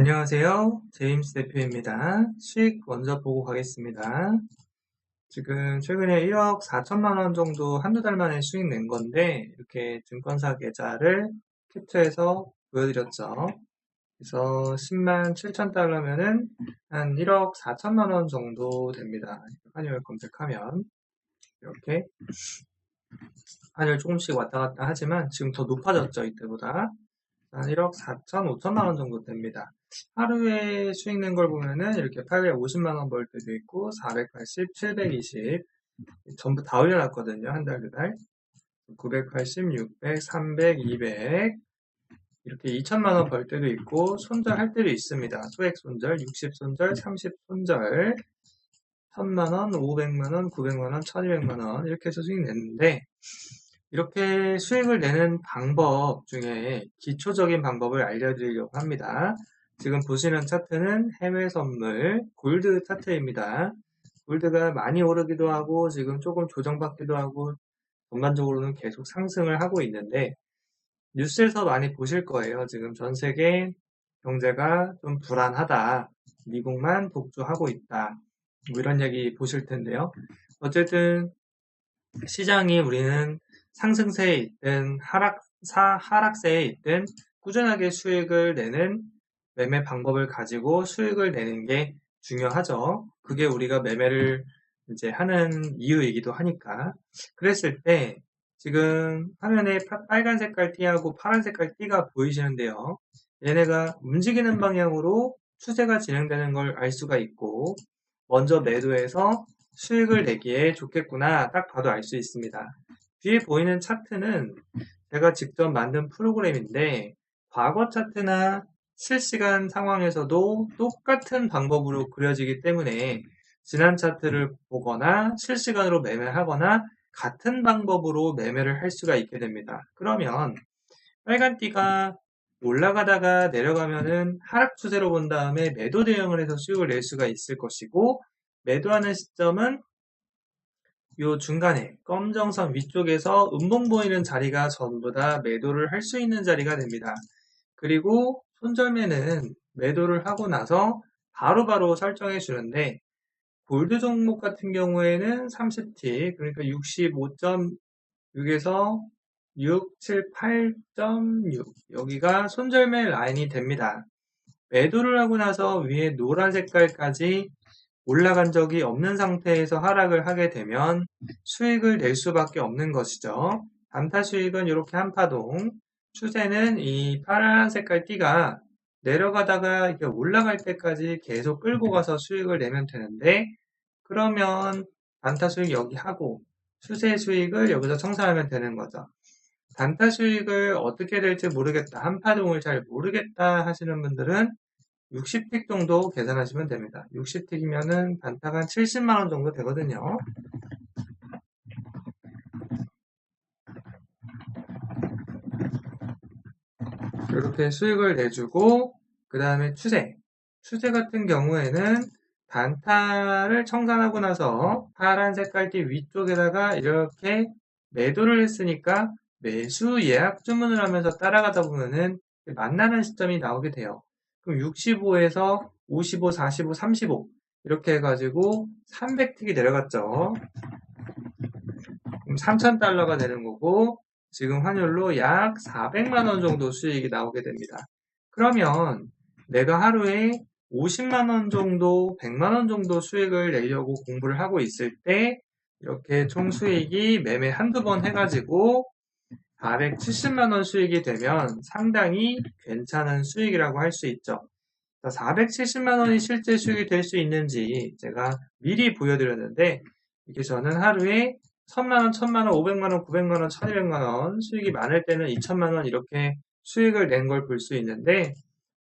안녕하세요. 제임스 대표입니다. 수익 먼저 보고 가겠습니다. 지금 최근에 1억 4천만 원 정도 한두 달 만에 수익 낸 건데 이렇게 증권사 계좌를 캡처해서 보여드렸죠. 그래서 10만 7천 달러면은 한 1억 4천만 원 정도 됩니다. 환율 검색하면 이렇게 환율 조금씩 왔다 갔다 하지만 지금 더 높아졌죠 이때보다 한 1억 4천 5천만 원 정도 됩니다. 하루에 수익 낸 걸 보면은 이렇게 850만 원 벌 때도 있고 480, 720 전부 다 올려놨거든요. 한 달, 두 달. 980, 600, 300, 200 이렇게 2천만 원 벌 때도 있고 손절할 때도 있습니다. 소액 손절, 60 손절, 30 손절 1000만 원, 500만 원, 900만 원, 1200만 원 이렇게 해서 수익 냈는데 이렇게 수익을 내는 방법 중에 기초적인 방법을 알려드리려고 합니다. 지금 보시는 차트는 해외 선물 골드 차트입니다. 골드가 많이 오르기도 하고 지금 조금 조정받기도 하고 전반적으로는 계속 상승을 하고 있는데 뉴스에서 많이 보실 거예요. 지금 전 세계 경제가 좀 불안하다. 미국만 독주하고 있다. 뭐 이런 얘기 보실 텐데요. 어쨌든 시장이 우리는 상승세에 있든 하락, 사, 하락세에 있든 꾸준하게 수익을 내는 매매 방법을 가지고 수익을 내는 게 중요하죠. 그게 우리가 매매를 이제 하는 이유이기도 하니까. 그랬을 때 지금 화면에 빨간 색깔 띠하고 파란 색깔 띠가 보이시는데요. 얘네가 움직이는 방향으로 추세가 진행되는 걸 알 수가 있고 먼저 매도해서 수익을 내기에 좋겠구나 딱 봐도 알 수 있습니다. 뒤에 보이는 차트는 제가 직접 만든 프로그램인데 과거 차트나 실시간 상황에서도 똑같은 방법으로 그려지기 때문에 지난 차트를 보거나 실시간으로 매매하거나 같은 방법으로 매매를 할 수가 있게 됩니다. 그러면 빨간 띠가 올라가다가 내려가면은 하락 추세로 본 다음에 매도 대응을 해서 수익을 낼 수가 있을 것이고 매도하는 시점은 이 중간에 검정선 위쪽에서 음봉 보이는 자리가 전부 다 매도를 할 수 있는 자리가 됩니다. 그리고 손절매는 매도를 하고 나서 바로바로 바로 설정해 주는데 골드 종목 같은 경우에는 30T 그러니까 65.6에서 678.6 여기가 손절매 라인이 됩니다. 매도를 하고 나서 위에 노란 색깔까지 올라간 적이 없는 상태에서 하락을 하게 되면 수익을 낼 수밖에 없는 것이죠. 단타 수익은 이렇게 한 파동, 추세는 이 파란 색깔 띠가 내려가다가 이게 올라갈 때까지 계속 끌고 가서 수익을 내면 되는데 그러면 단타 수익 여기 하고 추세 수익을 여기서 청산하면 되는 거죠. 단타 수익을 어떻게 될지 모르겠다. 한파동을 잘 모르겠다 하시는 분들은 60틱 정도 계산하시면 됩니다. 60틱이면은 단타가 한 70만원 정도 되거든요. 이렇게 수익을 내주고 그 다음에 추세 추세 같은 경우에는 단타를 청산하고 나서 파란 색깔 띠 위쪽에다가 이렇게 매도를 했으니까 매수 예약 주문을 하면서 따라가다 보면은 만나는 시점이 나오게 돼요. 그럼 65에서 55, 45, 35 이렇게 해가지고 300틱이 내려갔죠. 그럼 3,000달러가 되는 거고 지금 환율로 약 400만 원 정도 수익이 나오게 됩니다. 그러면 내가 하루에 50만 원 정도, 100만 원 정도 수익을 내려고 공부를 하고 있을 때 이렇게 총 수익이 매매 한두 번 해가지고 470만 원 수익이 되면 상당히 괜찮은 수익이라고 할 수 있죠. 470만 원이 실제 수익이 될 수 있는지 제가 미리 보여드렸는데 이게 저는 하루에 1000만원, 1000만원, 500만원, 900만원, 1200만원 수익이 많을 때는 2000만원 이렇게 수익을 낸 걸 볼 수 있는데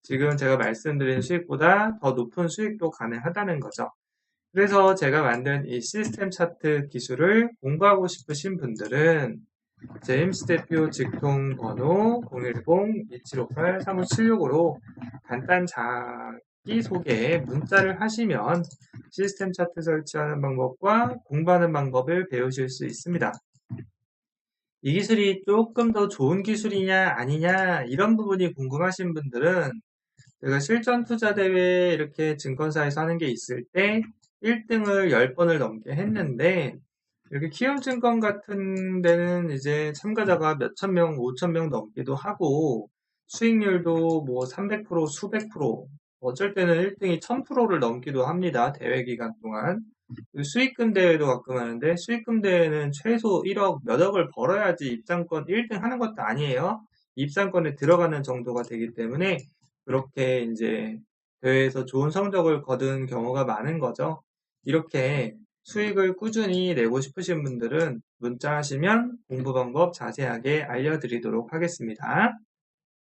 지금 제가 말씀드린 수익보다 더 높은 수익도 가능하다는 거죠. 그래서 제가 만든 이 시스템 차트 기술을 공부하고 싶으신 분들은 제임스 대표 직통 번호 010-2758-3576으로 간단 자 기 소개 문자를 하시면 시스템 차트 설치하는 방법과 공부하는 방법을 배우실 수 있습니다. 이 기술이 조금 더 좋은 기술이냐 아니냐 이런 부분이 궁금하신 분들은 제가 실전 투자 대회 이렇게 증권사에서 하는 게 있을 때 1등을 10번을 넘게 했는데 이렇게 키움 증권 같은 데는 이제 참가자가 몇천 명, 오천 명 넘기도 하고 수익률도 뭐 300%, 수백 프로, 어쩔 때는 1등이 1000%를 넘기도 합니다. 대회 기간 동안. 그 수익금 대회도 가끔 하는데 수익금 대회는 최소 1억, 몇 억을 벌어야지 입장권 1등 하는 것도 아니에요. 입상권에 들어가는 정도가 되기 때문에 그렇게 이제 대회에서 좋은 성적을 거둔 경우가 많은 거죠. 이렇게 수익을 꾸준히 내고 싶으신 분들은 문자 하시면 공부 방법 자세하게 알려드리도록 하겠습니다.